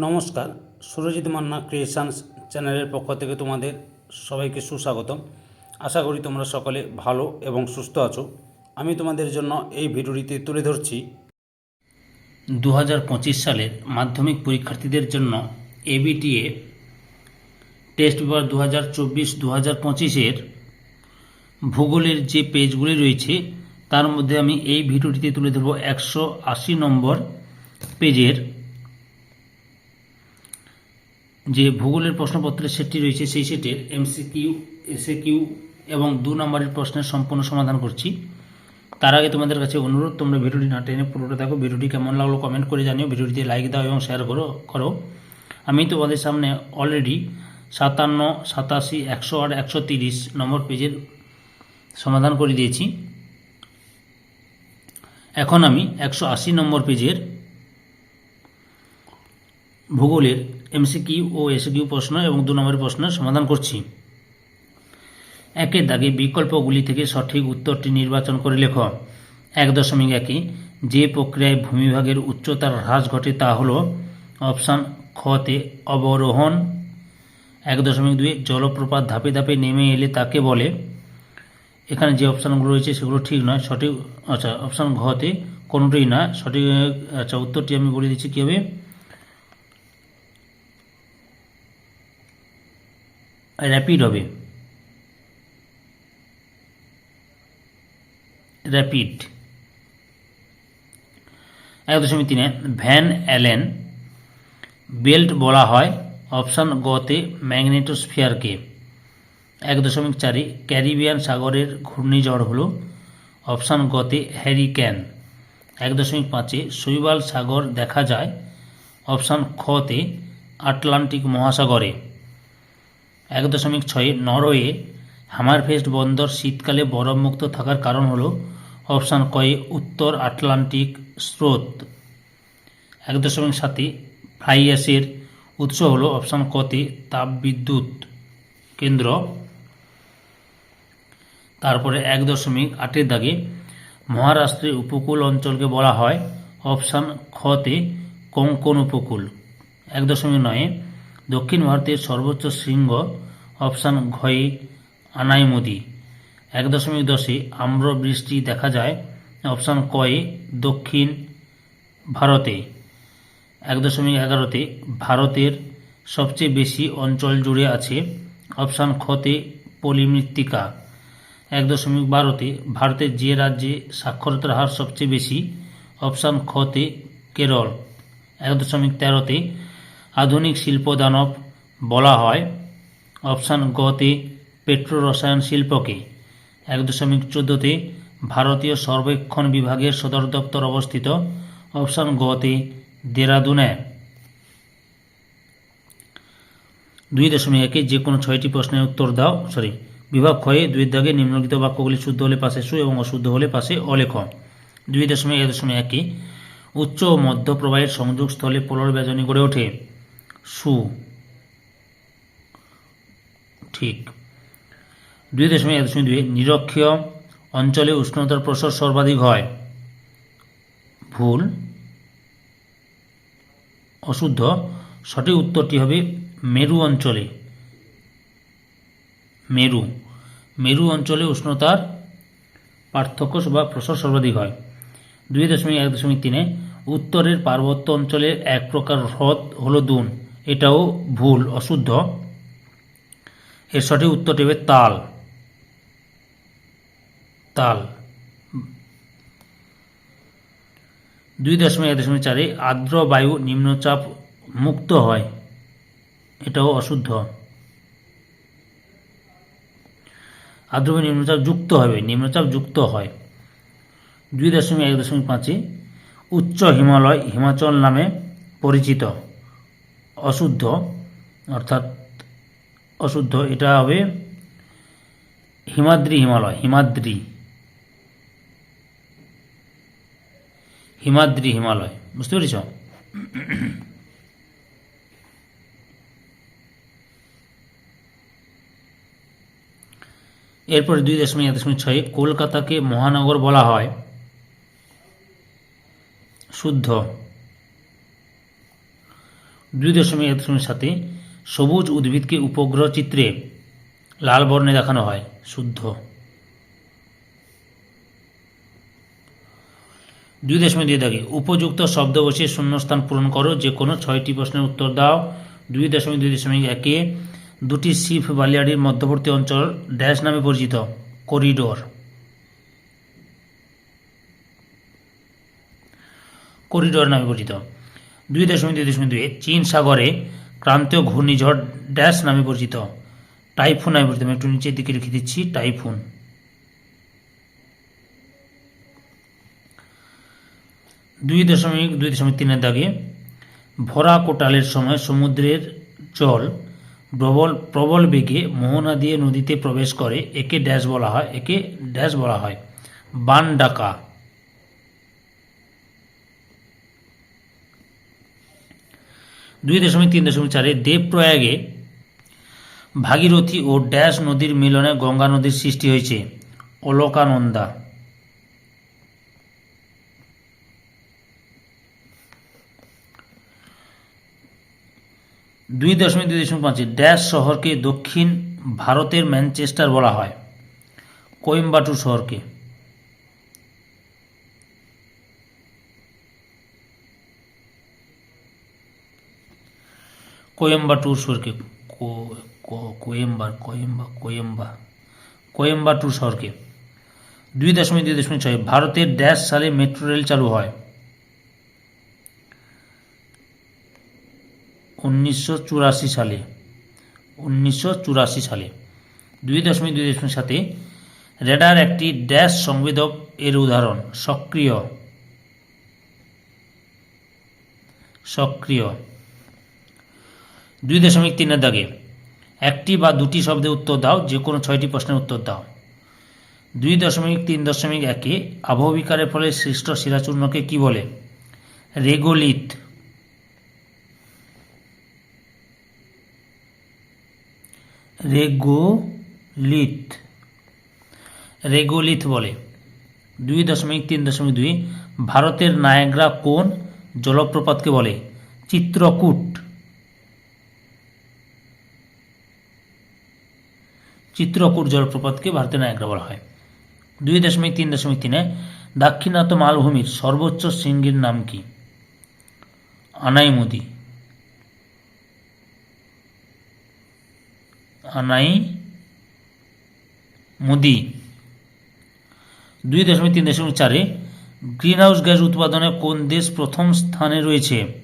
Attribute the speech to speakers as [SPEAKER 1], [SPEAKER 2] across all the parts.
[SPEAKER 1] নমস্কার, সুরজিৎ মান্না ক্রিয়েশনস চ্যানেলের পক্ষ থেকে তোমাদের সবাইকে সুস্বাগতম। আশা করি তোমরা সকলে ভালো এবং সুস্থ আছো। আমি তোমাদের জন্য এই ভিডিওটিতে তুলে ধরছি দু হাজার পঁচিশ সালের মাধ্যমিক পরীক্ষার্থীদের জন্য এবিটিএ টেস্ট পেপার দু হাজার চব্বিশ দু হাজার পঁচিশের ভূগোলের যে পেজগুলি রয়েছে, তার মধ্যে আমি এই ভিডিওটিতে তুলে ধরবো একশো আশি নম্বর পেজের যে ভূগোলের প্রশ্নপত্রের সেটটি রয়েছে, সেই সেটের এমসিকিউ এসএকিউ এবং দু নম্বরের প্রশ্নের সম্পূর্ণ সমাধান করছি। তার আগে তোমাদের কাছে অনুরোধ, তোমরা ভিডিওটি না টেনে পুরোটা দেখো। ভিডিওটি কেমন লাগল কমেন্ট করে জানিও। ভিডিওটিতে লাইক দাও এবং শেয়ার করো করো। আমি তোমাদের সামনে অলরেডি সাতান্ন, সাতাশি, একশো আর একশো তিরিশ নম্বর পেজের সমাধান করে দিয়েছি। এখন আমি একশো আশি নম্বর পেজের ভূগোলের এমসিকিউ ও এসকিউ প্রশ্ন এবং দু নম্বরের প্রশ্নের সমাধান করছি। একের দাগে বিকল্পগুলি থেকে সঠিক উত্তরটি নির্বাচন করে লেখ। এক দশমিক একে, যে প্রক্রিয়ায় ভূমিভাগের উচ্চতার হ্রাস ঘটে তা হল অপশান খতে অবরোহণ। এক দশমিক দুই, জলপ্রপাত ধাপে ধাপে নেমে এলে তাকে বলে। এখানে যে অপশানগুলো রয়েছে সেগুলো ঠিক নয়, সঠিক আচ্ছা অপশান ঘতে কোনোটাই না, সঠিক আচ্ছা উত্তরটি আমি বলে দিচ্ছি কী হবে র্যাপিড হবে। র্যাপিড এক দশমিক তিনে ভ্যান অ্যালেন বেল্ট বলা হয় অপশান গতে ম্যাগনেটোস্ফিয়ারকে এক দশমিক চারে ক্যারিবিয়ান সাগরের ঘূর্ণিঝড় হল অপশান গতে হ্যারিক্যান এক দশমিক পাঁচে শৈবাল সাগর দেখা যায় অপশান খতে আটলান্টিক মহাসাগরে। এক দশমিক ছয়ে নরওয়ে হ্যামারফেস্ট বন্দর শীতকালে বরফমুক্ত থাকার কারণ হল অপশান কয়ে উত্তর আটলান্টিক স্রোত। এক দশমিক সাতে ফ্লাইয়াসের উৎস হল অপশান কতে তাপবিদ্যুৎ কেন্দ্র। তারপরে এক দশমিক আটের দাগে মহারাষ্ট্রের উপকূল অঞ্চলকে বলা হয় অপশান খতে কোঙ্কন উপকূল। এক দশমিক নয়ে দক্ষিণ ভারতের সর্বোচ্চ শৃঙ্গ অপশান ঘয়ে আনাইমদি। এক দশমিক দশে আম্র বৃষ্টি দেখা যায়, অপশান কয়ে দক্ষিণ ভারতে। এক দশমিক এগারোতে ভারতের সবচেয়ে বেশি অঞ্চল জুড়ে আছে, অপশান খতে পলিমৃত্তিকা। এক দশমিক বারোতে ভারতের যে রাজ্যে সাক্ষরতার হার সবচেয়ে বেশি, অপশান খতে কেরল। এক দশমিক তেরোতে আধুনিক শিল্প দানব বলা হয়। অপশান গতে পেট্রো রসায়ন শিল্পকে এক দশমিক চোদ্দোতে ভারতীয় সর্বেক্ষণ বিভাগের সদর দপ্তর অবস্থিত। অপশান গতে দেরাদুনে। দুই দশমিক একে যে কোনো ছয়টি প্রশ্নের উত্তর দাও। সরি বিভাগ ক্ষয়ে দুই দাগে নিম্নলিখিত বাক্যগুলি শুদ্ধ হলে পাশে সু এবং অশুদ্ধ হলে পাশে অলেখ। দুই দশমিক এক দশমিক একে উচ্চ ও মধ্য প্রবাহের সংযোগস্থলে পোলর বেজনী গড়ে ওঠে। সু। ঠিক। দুই দশমিক এক দশমিক দুই, নিরক্ষীয় অঞ্চলে উষ্ণতার প্রসার সর্বাধিক হয়। ভুল। অশুদ্ধ। সঠিক উত্তরটি হবে মেরু অঞ্চলে। মেরু। মেরু অঞ্চলে উষ্ণতার পার্থক্য বা প্রসার সর্বাধিক হয়। দুই দশমিক এক দশমিক তিনে, উত্তরের পার্বত্য অঞ্চলের এক প্রকার হ্রদ হল দুন। এটাও ভুল, অশুদ্ধ। এর সঠিক উত্তরটি হবে তাল। তাল। দুই দশমিক এক দশমিক চারে আর্দ্র বায়ু নিম্নচাপ মুক্ত হয়। এটাও অশুদ্ধ। আর্দ্র বায়ু নিম্নচাপ যুক্ত হবে, নিম্নচাপ যুক্ত হয়। দুই দশমিক এক দশমিক পাঁচে উচ্চ হিমালয়, হিমাচল নামে পরিচিত। অশুদ্ধ, অর্থাৎ অশুদ্ধ এটা হবে হিমাদ্রি হিমালয়, হিমাদ্রি। হিমাদ্রি হিমালয়, বুঝতে পেরেছ? এরপরে দুই দশমিক এক দশমিক ছয়ে, কলকাতাকে মহানগর বলা হয়। শুদ্ধ। দুই দশমিক এক দশমিক সাথে সবুজ উদ্ভিদকে উপগ্রহ চিত্রে লাল বর্ণে দেখানো হয়, শুদ্ধ। দুই দশমিক দুই দাগে উপযুক্ত শব্দ বসিয়ে শূন্যস্থান পূরণ করো যে কোনো ছয়টি প্রশ্নের উত্তর দাও। দুই দশমিক দুই দশমিক একে দুটি সিফ বালিয়াড়ির মধ্যবর্তী অঞ্চল ড্যাশ নামে পরিচিত, করিডোর। করিডোর নামে পরিচিত। দুই দশমিক দুই দশমিক দুই চীন সাগরে ক্রান্তীয় ঘূর্ণিঝড় ড্যাশ নামে পরিচিত। টাইফুন নামে পরিচিত আমি একটু নিচের দিকে লিখে দিচ্ছি, টাইফুন। দুই দশমিক দুই দশমিক তিনের দাগে ভরা কোটালের সময় সমুদ্রের জল প্রবল প্রবল বেগে মোহনা দিয়ে নদীতে প্রবেশ করে, একে ড্যাশ বলা হয়, একে ড্যাশ বলা হয়। বান ডাকা। দুই দশমিক তিন দশমিক চারে দেবপ্রয়াগে ভাগীরথী ও ড্যাশ নদীর মিলনে গঙ্গা নদীর সৃষ্টি হয়েছে। অলকানন্দা। দুই দশমিক দুই দশমিক পাঁচে ড্যাশ শহরকে দক্ষিণ ভারতের ম্যানচেস্টার বলা হয়, কোয়েম্বাটুর শহরকে। কোয়েম্বাটুর শহরকে কো- কো- কোয়েম্বার কোয়েম্বা কোয়েম্বা কোয়েম্বাটুর শহরকে দুই দশমিক দুই দশমিক ছয়, ভারতের ড্যাশ সালে মেট্রো রেল চালু হয়। উনিশশো চুরাশি সালে, উনিশশো চুরাশি সালে, দুই দশমিক দুই দশমিক সাথে রেডার একটি ড্যাশ সংবেদক এর উদাহরণ, সক্রিয়। সক্রিয়। দুই দশমিক তিনের দাগে। একটি বা দুটি শব্দে উত্তর দাও যে কোনো ছয়টি প্রশ্নের উত্তর দাও। দুই দশমিক তিন দশমিক একে আবহবিকারের ফলে সৃষ্ট শিলাচূর্ণকে কি বলে? রেগোলিথ। রেগোলিথ। রেগোলিথ বলে। দুই দশমিক তিন দশমিক দুই ভারতের নায়াগ্রা কোন জলপ্রপাতকে বলে? চিত্রকূট। চিত্রকূট জলপ্রপাতকে ভারতের নায়াগ্রা বলা হয়। দুই দশমিক তিন দশমিক তিনে দাক্ষিণাত্য মালভূমির সর্বোচ্চ শৃঙ্গের নাম কি? আনাইমুদি। আনাই মুদি দুই দশমিক তিন দশমিক চারে গ্রিনহাউস গ্যাস উৎপাদনে কোন দেশ প্রথম স্থানে রয়েছে?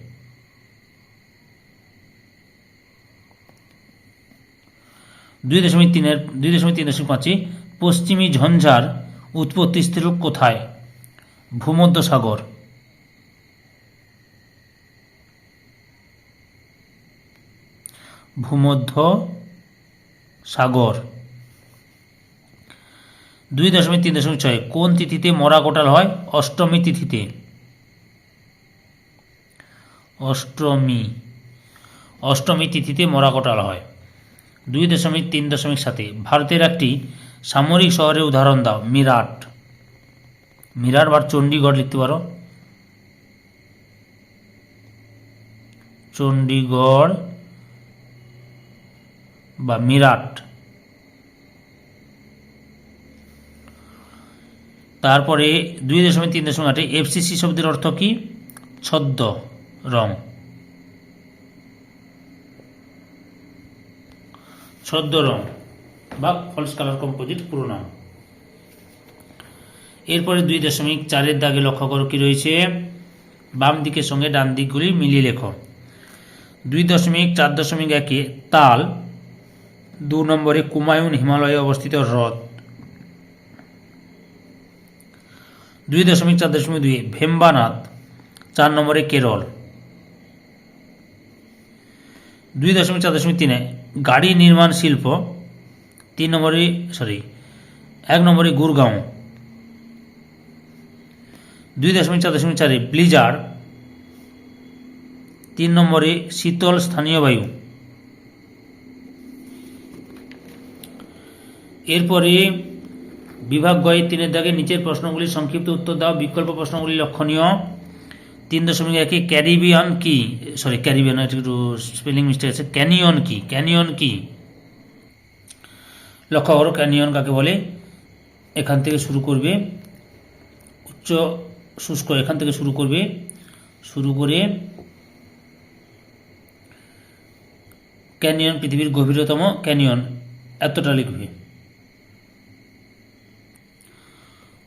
[SPEAKER 1] দুই দশমিক তিনের, দুই দশমিক তিন দশমিক পাঁচে পশ্চিমী ঝঞ্ঝার উৎপত্তি স্থির কোথায়? ভূমধ্য সাগর ভূমধ্য সাগর দুই দশমিক তিন দশমিক ছয়, কোন তিথিতে মরা কোটাল হয়? অষ্টমী তিথিতে। অষ্টমী। অষ্টমী তিথিতে মরা কোটাল হয়। দুই দশমিক তিন দশমিক সাথে ভারতের একটি সামরিক শহরের উদাহরণ দাও, মিরাট। মিরাট বা চণ্ডীগড় লিখতে পারো। চণ্ডীগড় বা মিরাট। তারপরে দুই দশমিক তিন দশমিক আটে, এফসিসি শব্দের অর্থ কি? ছদ্ম, রং। ছদ্ম রং বা ফলস কালার কম্পোজিট পুরো নাম। এরপরে দুই দশমিক চারের দাগে লক্ষ্য করো কি রয়েছে? বাম দিকের সঙ্গে ডান দিকগুলি মিলিয়ে লেখো। দুই দশমিক চার দশমিক একে তাল, দু নম্বরে কুমায়ুন হিমালয়ে অবস্থিত হ্রদ। দুই দশমিক চার দশমিক দুই, ভেম্বানাথ, চার নম্বরে কেরল। দুই দশমিক চার দশমিক তিনে গাড়ি নির্মাণ শিল্প, তিন নম্বরে সরি এক নম্বরে গুরগাঁও। দুই দশমিক চার দশমিক চারে ব্লিজার। তিন নম্বরে শীতল স্থানীয় বায়ু। এরপরে বিভাগ গয়ের তিনের দাগে নিচের প্রশ্নগুলির সংক্ষিপ্ত উত্তর দাও। বিকল্প প্রশ্নগুলি লক্ষণীয়। তিন দশমিক একে ক্যারিবিয়ান কি? সরি ক্যারিবিয়ান একটু স্পেলিং মিস্টেক আছে। ক্যানিয়ন কি? ক্যানিয়ন কি? লক্ষ্য করো, ক্যানিয়ন কাকে বলে? এখান থেকে শুরু করবে, উচ্চ শুষ্ক এখান থেকে শুরু করবে, শুরু করে ক্যানিয়ন পৃথিবীর গভীরতম ক্যানিয়ন। এতটা লিখবে।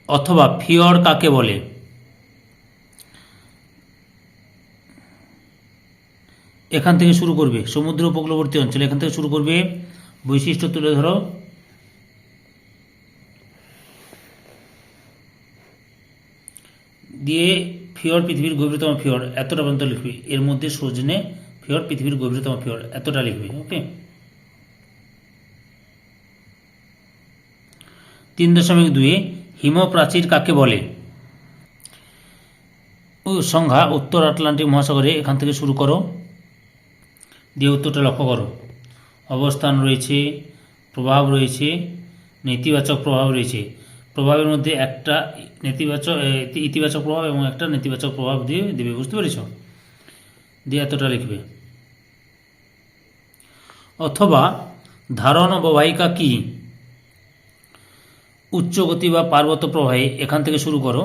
[SPEAKER 1] অথবা ফিয়র কাকে বলে? এখান থেকে শুরু করবে, সমুদ্র উপকূলবর্তী অঞ্চল, এখান থেকে শুরু করবে, বৈশিষ্ট্য তুলে ধরো। দিয়ে ফিওর পৃথিবীর গভীরতম ফিওর এতটা পর্যন্ত লিখবে। এর মধ্যে সজনে ফিওর পৃথিবীর গভীরতম ফিওর এতটা লিখবে, ওকে? তিন দশমিক দুয়ে হিমপ্রাচীর কাকে বলে? ও উত্তর আটলান্টিক মহাসাগরে এখান থেকে শুরু করো। দিয়ে উত্তরটা লক্ষ্য করো অবস্থান রয়েছে প্রভাব রয়েছে নেতিবাচক প্রভাব রয়েছে প্রভাবের মধ্যে একটা নেতিবাচক ইতিবাচক প্রভাব এবং একটা নেতিবাচক প্রভাব দিয়ে দেবে বুঝতে পেরেছ দিয়ে এতটা লিখবে অথবা ধারণ অববাহিকা কি উচ্চ গতি বা পার্বত্য প্রবাহে এখান থেকে শুরু করো।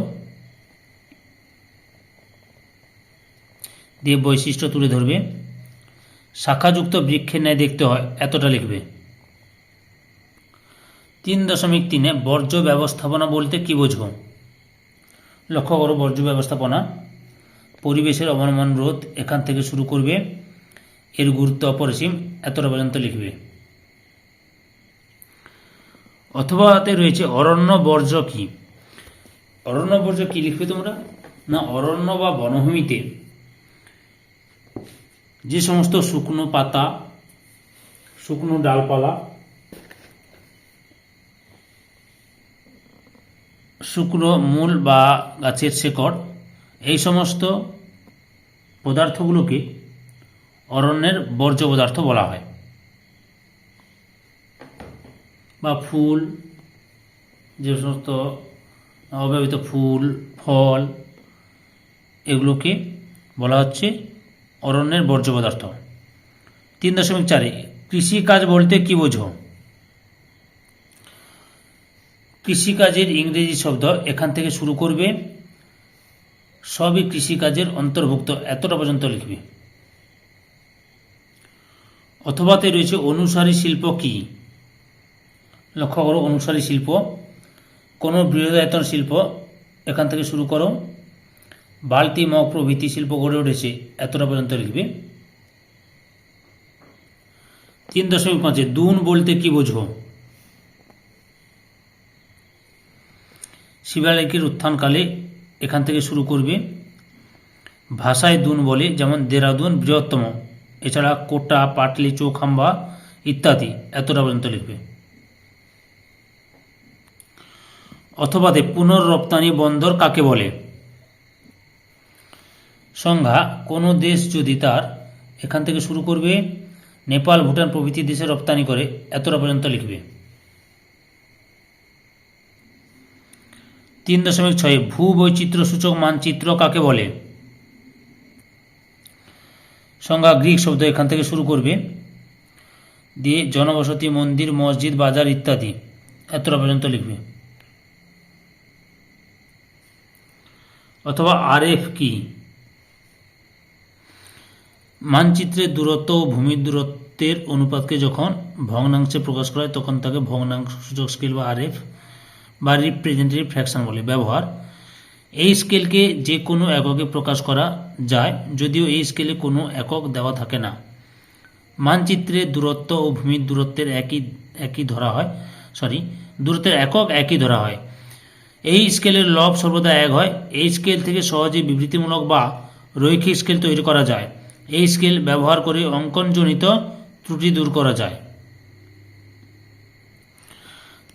[SPEAKER 1] দিয়ে বৈশিষ্ট্য তুলে ধরবে শাখাযুক্ত বৃক্ষের ন্যায় দেখতে হয়, এতটা লিখবে। তিন দশমিক তিনে বর্জ্য ব্যবস্থাপনা বলতে কি বোঝো লক্ষ্য করো বর্জ্য ব্যবস্থাপনা। পরিবেশের অবনমন রোধ এখান থেকে শুরু করবে। এর গুরুত্ব অপরিসীম, এতটা পর্যন্ত লিখবে। অথবাতে রয়েছে অরণ্য বর্জ্য কি? অরণ্য বর্জ্য কি লিখবে তোমরা? না, অরণ্য বা বনভূমিতে। যে সমস্ত শুকনো পাতা, শুকনো ডালপালা, শুকনো মূল বা গাছের শেকড়, এই সমস্ত পদার্থগুলোকে অরণ্যের বর্জ্য পদার্থ বলা হয়। বা ফুল, যে সমস্ত অব্যবহৃত ফুল, ফল, এগুলোকে বলা হচ্ছে অরণ্যের বর্জ্য পদার্থ। তিন দশমিক চারে, কৃষিকাজ বলতে কি বোঝো? কৃষিকাজের ইংরেজি শব্দ এখান থেকে শুরু করবে, সবই কৃষিকাজের অন্তর্ভুক্ত, এতটা পর্যন্ত লিখবে। অথবাতে রয়েছে অনুসারী শিল্প কি? লক্ষ্য করো, অনুসারী শিল্প, কোনো বৃহদায়তন শিল্প এখান থেকে শুরু করো। বালতি মগ প্রভৃতি শিল্প গড়ে উঠেছে, এতটা পর্যন্ত লিখবে? তিন দশমিক পাঁচে, দুন বলতে কি বোঝো? শিবালিকের উত্থানকালে এখান থেকে শুরু করবে। ভাষায় দুন বলে, যেমন দেরাদুন, বৃহত্তম। এছাড়া কোটা, পাটলি, চৌখাম্বা ইত্যাদি, এতটা পর্যন্ত লিখবে। অথবাতে পুনর্রপ্তানি বন্দর কাকে বলে? সংজ্ঞা, কোনো দেশ যদি তার এখান থেকে শুরু করবে, নেপাল, ভুটান প্রভৃতি দেশে রপ্তানি করে, এতটা পর্যন্ত লিখবে। তিন দশমিক ছয় ভূ বৈচিত্র্য সূচক মানচিত্র কাকে বলে? সংজ্ঞা, গ্রিক শব্দ এখান থেকে শুরু করবে। দিয়ে জনবসতি, মন্দির, মসজিদ, বাজার ইত্যাদি, এতটা পর্যন্ত লিখবে। অথবা আরএফ কি? মানচিত্রের দূরত্ব ও ভূমির দূরত্বের অনুপাতকে যখন ভগ্নাংশে প্রকাশ করা হয় তখন তাকে ভগ্নাংশ সূচক স্কেল বা আরএফ বা রিপ্রেজেন্টেটিভ ফ্র্যাকশন বলে ব্যবহার। এই স্কেলকে যে কোনো এককে প্রকাশ করা যায়, যদিও এই স্কেলে কোনো একক দেওয়া থাকে না। মানচিত্রের দূরত্ব ও ভূমির দূরত্বের একই একই ধরা হয়। সরি দূরত্বের একক একই ধরা হয়। এই স্কেলের লব সর্বদা এক হয়। এই স্কেল থেকে সহজে বিবৃতিমূলক বা রৈখিক স্কেল তৈরি করা যায়। এই স্কেল ব্যবহার করে অঙ্কনজনিত ত্রুটি দূর করা যায়।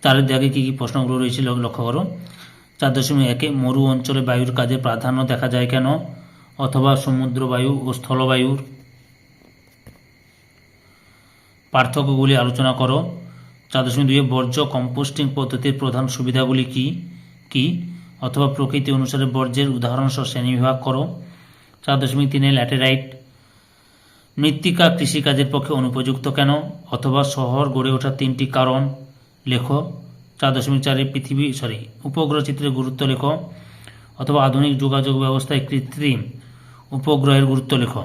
[SPEAKER 1] তার আগে কী কী প্রশ্নগুলো রয়েছে লক্ষ্য করো। চার দশমিক একে মরু অঞ্চলে বায়ুর কাজে প্রাধান্য দেখা যায় কেন? অথবা সমুদ্র বায়ু ও স্থলবায়ুর পার্থক্যগুলি আলোচনা করো। চার দশমিক দুয়ে বর্জ্য কম্পোস্টিং পদ্ধতির প্রধান সুবিধাগুলি কি? কি? অথবা প্রকৃতি অনুসারে বর্জ্যের উদাহরণসহ শ্রেণীবিভাগ করো। চার দশমিক তিনে ল্যাটেরাইট মৃত্তিকা কৃষিকাজের পক্ষে অনুপযুক্ত কেন? অথবা শহর গড়ে ওঠার তিনটি কারণ লেখো। চার দশমিক চারে পৃথিবী সরি উপগ্রহ চিত্রের গুরুত্ব লেখো। অথবা আধুনিক যোগাযোগ ব্যবস্থায় কৃত্রিম উপগ্রহের গুরুত্ব লেখো।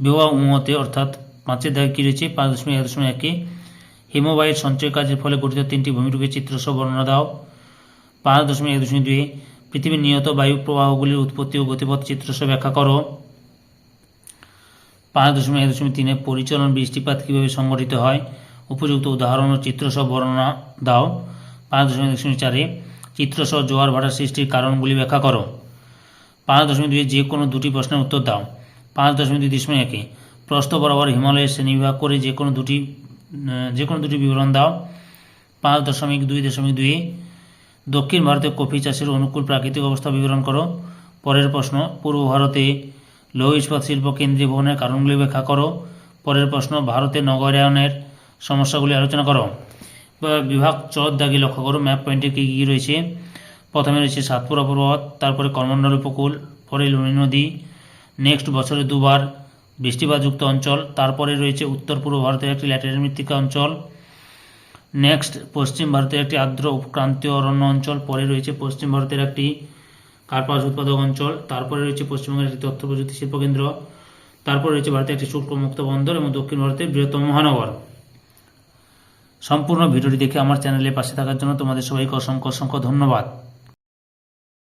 [SPEAKER 1] বিবাহ উমতে, অর্থাৎ পাঁচের দাগে কী রয়েছে? পাঁচ দশমিক এক দশমিক একে। হিমোবাইট সঞ্চয় কাজের ফলে গঠিত তিনটি ভূমিরূপের চিত্রসহ বর্ণনা দাও। পাঁচ দশমিক এক দশমিক দুই, পৃথিবীর নিয়ত বায়ু প্রবাহগুলির উৎপত্তি ও গতিপথ চিত্রসহ ব্যাখ্যা করো। পাঁচ দশমিক এক দশমিক তিনে পরিচলন বৃষ্টিপাত কীভাবে সংঘটিত হয়? উপযুক্ত উদাহরণ ও চিত্রসহ বর্ণনা দাও। পাঁচ দশমিক দশমিক চারে চিত্রসহ জোয়ার ভাটার সৃষ্টির কারণগুলি ব্যাখ্যা করো। পাঁচ দশমিক দুই যে কোনো দুটি প্রশ্নের উত্তর দাও। পাঁচ দশমিক দুই দশমিক একে প্রস্থ বরাবর হিমালয়ের শ্রেণীবিভাগ করে যে কোনো দুটি যে কোনো দুটি বিবরণ দাও। পাঁচ দশমিক দুই দশমিক দুই দক্ষিণ ভারতে কফি চাষের অনুকূল প্রাকৃতিক অবস্থা বিবরণ করো। পরের প্রশ্ন, পূর্ব ভারতে লৌহ ইস্পাত শিল্প কেন্দ্রীয় ভবনের কারণগুলি ব্যাখ্যা করো। পরের প্রশ্ন ভারতে নগরায়নের সমস্যাগুলি আলোচনা করো। বিভাগ চর দাগি লক্ষ্য করো, ম্যাপ পয়েন্টে কী কী রয়েছে? প্রথমে রয়েছে সাতপুরা পর্বত, তারপরে কর্মণ্ডল উপকূল, পরে লুনি নদী, নেক্সট বছরে দুবার বৃষ্টিপাতযুক্ত অঞ্চল, তারপরে রয়েছে উত্তর পূর্ব ভারতের একটি ল্যাটেরাইট মৃত্তিকা অঞ্চল, নেক্সট পশ্চিম ভারতের একটি আর্দ্র উপক্রান্তীয় অরণ্য অঞ্চল, পরে রয়েছে পশ্চিম ভারতের একটি কার্পাস উৎপাদক অঞ্চল, তারপরে রয়েছে পশ্চিমবঙ্গের একটি তথ্য প্রযুক্তি শিল্পকেন্দ্র তারপরে রয়েছে ভারতের একটি শুল্ক মুক্ত বন্দর এবং দক্ষিণ ভারতের বৃহত্তম মহানগর। সম্পূর্ণ ভিডিওটি দেখে আমার চ্যানেলে পাশে থাকার জন্য তোমাদের সবাইকে অসংখ্য অসংখ্য ধন্যবাদ।